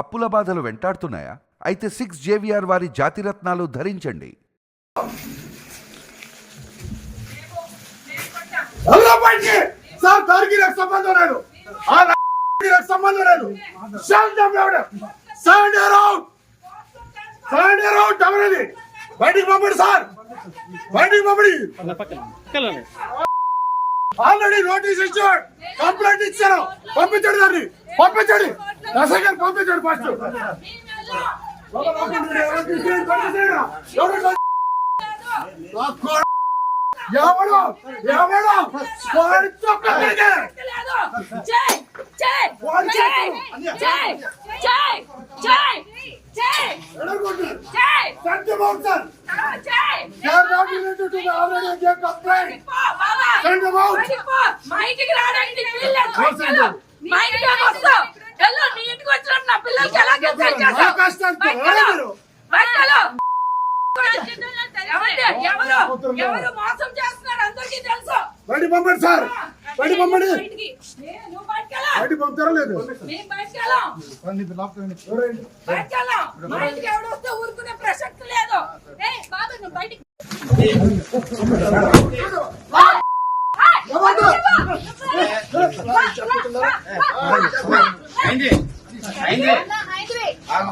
అప్పుల బాధలు వెంటాడుతున్నాయా? అయితే సిక్స్ జేవిఆర్ వారి జాతిరత్నాలు ధరించండి. బయటికి పంపండి సార్. బయటికి పంపండి. ఆల్రెడీ నోటీస్ ఇచ్చాడు కంప్లైంట్ ఇచ్చారు పంపించండి దాన్ని పంపించండి ఎస్ఐ గారు పంపించండి ఫస్ట్ ఎవడు ఎవడు వాడి చొక్క తిరిగే జై Send them out. మా ఇంటికి వీల్లేదు బయటకెళ్ళు. మా ఇంటికి వస్తావు. వెళ్ళు నీ ఇంటికి వచ్చినప్పుడు నా పిల్లలకి ఎలా గెలిచారు కష్టానికి ఎవరు? మీరు? ఎవరు? ఎవరు మోసం చేస్తున్నారు? అందరికీ తెలుసు. బయట పంపండి సార్ బయట పంపండి. బయట పంపుతారా లేదు ఎవడు వస్తే ఊరుకునే ప్రసక్తి లేదు. బాబు నువ్వు బయటికి ఆగండి సార్ ఎంతసేపు ఆడుకున్నారు మాకు? ఎంతసేపు? ఎన్ని సంవత్సరాలు? ఎన్ని బాధలు? ఎన్ని బాధలు? ఎన్ని నువ్వు బయటకెళ్ళు. నువ్వెవరు? ఏ, వెళ్ళు. వెళ్ళు.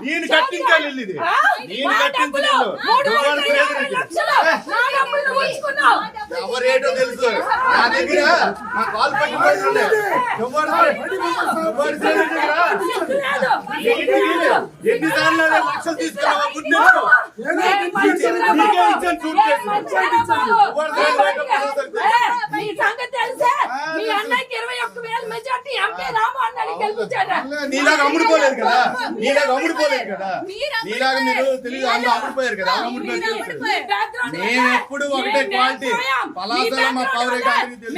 నేను చూసావా? కట్టించే ఇల్లు ఇది. నేను మా కట్టించిన డబ్బులు, ఇల్లు. మూడు నువ్వు వందల వాడికి యాభై లేదు. లక్షలు. నా డబ్బులు నువ్వు ఉంచుకున్నావు. ఎవరేటో తెలుసు నా దగ్గర నా కాల్? సిగ్గులేదు. ఎన్ని అదే లక్షలు తీసుకున్నావా మంచిదిరా నీకే. ఇచ్చాను సూట్ నీలాగా అమ్ముడుపోలేదు కదా. నీలాగా అమ్ముడుపోలేదు కదా. నీలాగా మీరు తెలియదు అందరూ అమ్ముడుపోయారు కదా. అమ్ముడుపోయారు. మేము ఎప్పుడు ఒకటే క్వాలిటీ పలాసలో మా పవర్ తెలుసు.